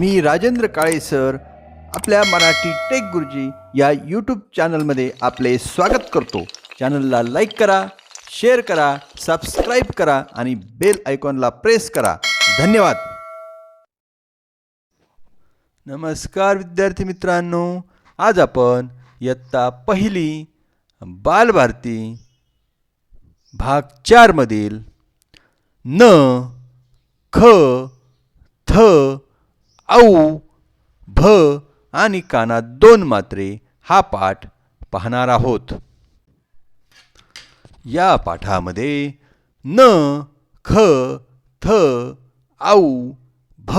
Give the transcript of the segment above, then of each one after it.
मी Rajendra Kale sir. आपल्या Marathi take गुरुजी या यूट्यूब चॅनलमध्ये आपले स्वागत करतो. चॅनलला लाईक करा शेअर करा सबस्क्राईब करा आणि बेल आयकॉनला प्रेस करा. धन्यवाद. नमस्कार विद्यार्थी मित्रांनो. आज आपण इयत्ता पहिली बालभारती भाग चारमधील न ख थ औ भ आणि कानात दोन मात्रे हा पाठ पाहणार आहोत. या पाठामध्ये न ख थ आऊ भ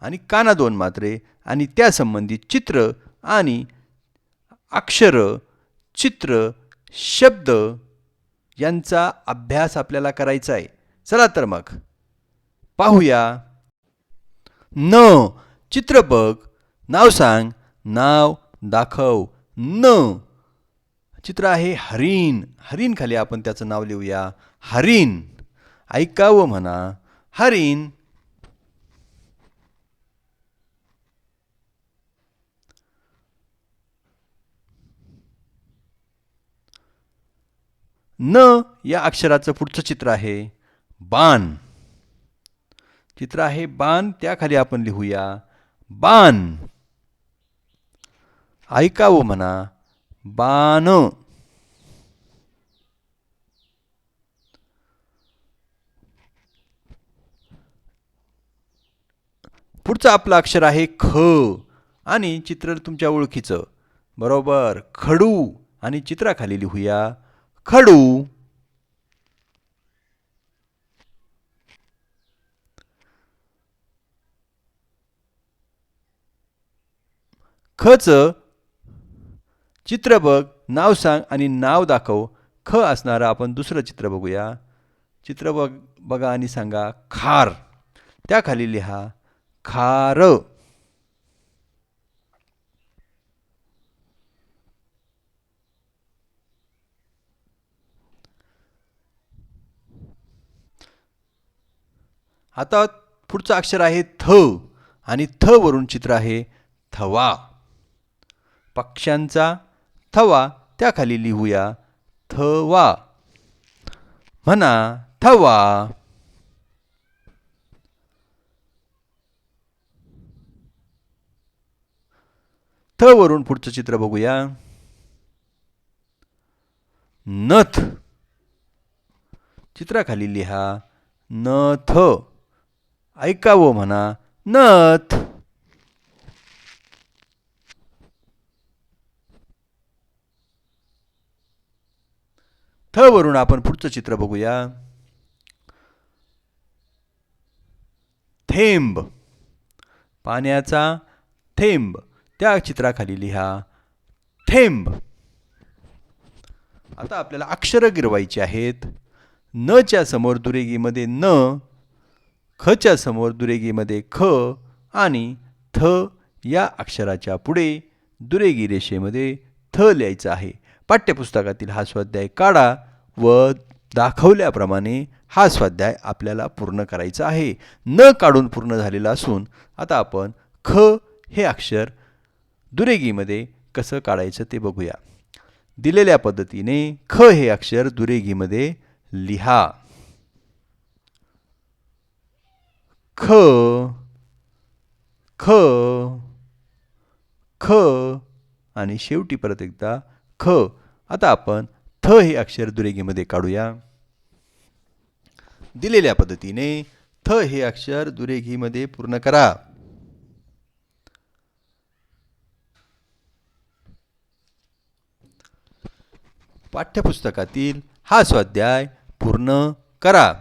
आणि काना दोन मात्रे आणि त्यासंबंधित चित्र आणि अक्षर चित्र शब्द यांचा अभ्यास आपल्याला करायचा आहे. चला तर मग पाहूया. न. चित्र बघ नाव सांग. नाव दाखव. न. चित्र आहे हरिण. हरिण खाली आपण त्याचं नाव लिहूया. हरिण. ऐकावं म्हणा. हरिण. न या अक्षराचं पुढचं चित्र आहे. बाण. चित्र आहे बाण त्याखाली आपण लिहूया. बाण. ऐकावं म्हणा. बाण. पुढचं आपलं अक्षर आहे ख आणि चित्र तुमच्या ओळखीचं. बरोबर खडू आणि चित्राखाली लिहूया. खडू. खच चित्र बघ नाव सांग आणि नाव दाखव. ख असणारं आपण दुसरं चित्र बघूया. चित्र बघ बघा आणि सांगा खार. त्याखाली लिहा खार. आता पुढचं अक्षर आहे थ आणि थ वरून चित्र आहे थवा. पक्ष्यांचा थवा त्याखाली लिहूया. थवा. म्हणा थवा. थ वरून पुढचं चित्र बघूया. नथ. चित्राखाली लिहा. नथ. ऐकावं म्हणा. नथ. वरून आपण पुढचं चित्र बघूया. थेंब. पाण्याचा थेंब. त्या चित्राखाली लिहा. थेंब. आता आपल्याला अक्षरं गिरवायची आहेत. न च्या समोर दुरेगीमध्ये न खच्या समोर दुरेगीमध्ये ख आणि थ या अक्षराच्या पुढे दुरेगी रेषेमध्ये थ लिहायचं आहे. पाठ्यपुस्तकातील हा स्वाध्याय काढा. व दाखवल्याप्रमाणे हा स्वाध्याय आपल्याला पूर्ण करायचा आहे. न काढून पूर्ण झालेला असून आता आपण ख हे अक्षर दुरेगीमध्ये कसं काढायचं ते बघूया. दिलेल्या पद्धतीने ख हे अक्षर दुरेगीमध्ये लिहा. ख ख ख आणि शेवटी परत एकदा ख. आता आपण थ हे अक्षर दुरेगीमध्ये काढूया. दिलेल्या पद्धतीने थ हे अक्षर दुरेगीमध्ये पूर्ण करा. पाठ्यपुस्तकातील हा स्वाध्याय पूर्ण करा.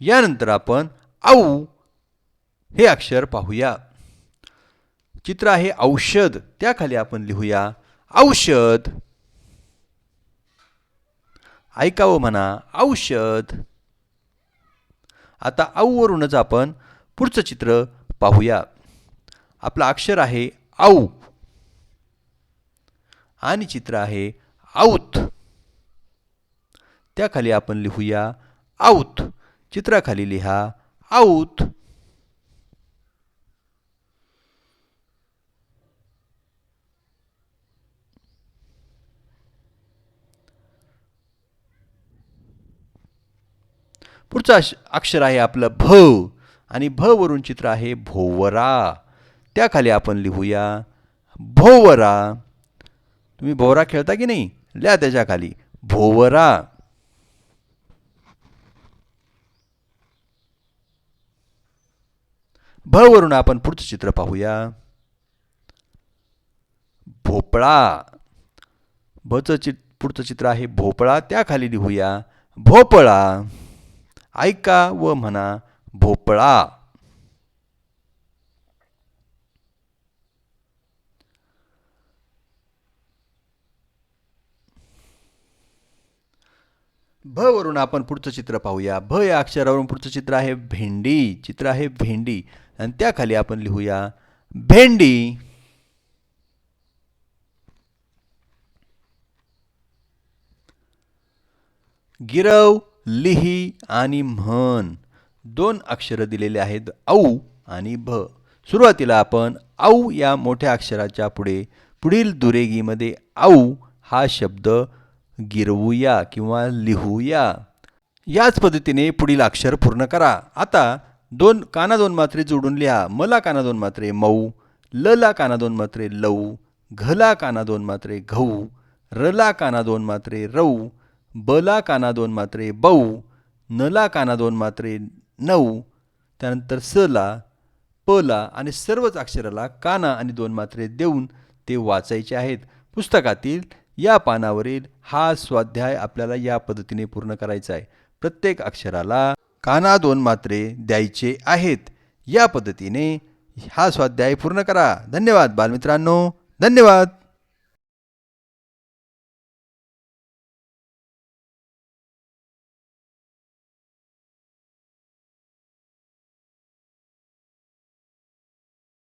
यानंतर आपण आऊ हे अक्षर पाहूया. चित्र आहे औषध. त्याखाली आपण लिहूया औषध. ऐकावं म्हणा औषध. आता आऊवरूनच आपण पुढचं चित्र पाहूया. आपलं अक्षर आहे आऊ आणि चित्र आहे आऊत त्याखाली आपण लिहूया आऊत चित्राखाली लिहा आऊत. पुढचं अक्षर आहे आपलं भ आणि भ वरून चित्र आहे भोवरा. त्याखाली आपण लिहूया भोवरा. तुम्ही भोवरा खेळता की नाही? लिहा त्याच्याखाली भोवरा. भवरून आपण पुढचं चित्र पाहूया. भोपळा. भचं चित पुढचं चित्र आहे भोपळा. त्याखाली लिहूया भोपळा. ऐका व म्हणा भोपळा. भ वरून आपण पुढचं चित्र पाहूया. भ या अक्षरावरून पुढचं चित्र आहे भेंडी. चित्र आहे भेंडी. आणि त्याखाली आपण लिहूया भेंडी. गिरव लिही आणि म्हण. दोन अक्षरं दिलेले आहेत औ आणि भ. सुरुवातीला आपण औ या मोठ्या अक्षराच्या पुढे पुढील दुरेगीमध्ये औ हा शब्द गिरवूया किंवा लिहूया. याच पद्धतीने पुढील अक्षर पूर्ण करा. आता दोन काना दोन मात्रे जोडून लिहा. मला काना दोन मात्रे मऊ लला काना दोन मात्रे लऊ घला काना दोन मात्रे घऊ रला काना दोन मात्रे रऊ बला काना दोन मात्रे बऊ नला काना दोन मात्रे नऊ त्यानंतर सला पला आणि सर्वच अक्षराला काना आणि दोन मात्रे देऊन ते वाचायचे आहेत. पुस्तकातील या पानावरील हा स्वाध्याय आपल्याला या पद्धतीने पूर्ण करायचा आहे. प्रत्येक अक्षराला काना दोन मात्रे द्यायचे आहेत. या पद्धतीने हा स्वाध्याय पूर्ण करा. धन्यवाद बालमित्रांनो. धन्यवाद.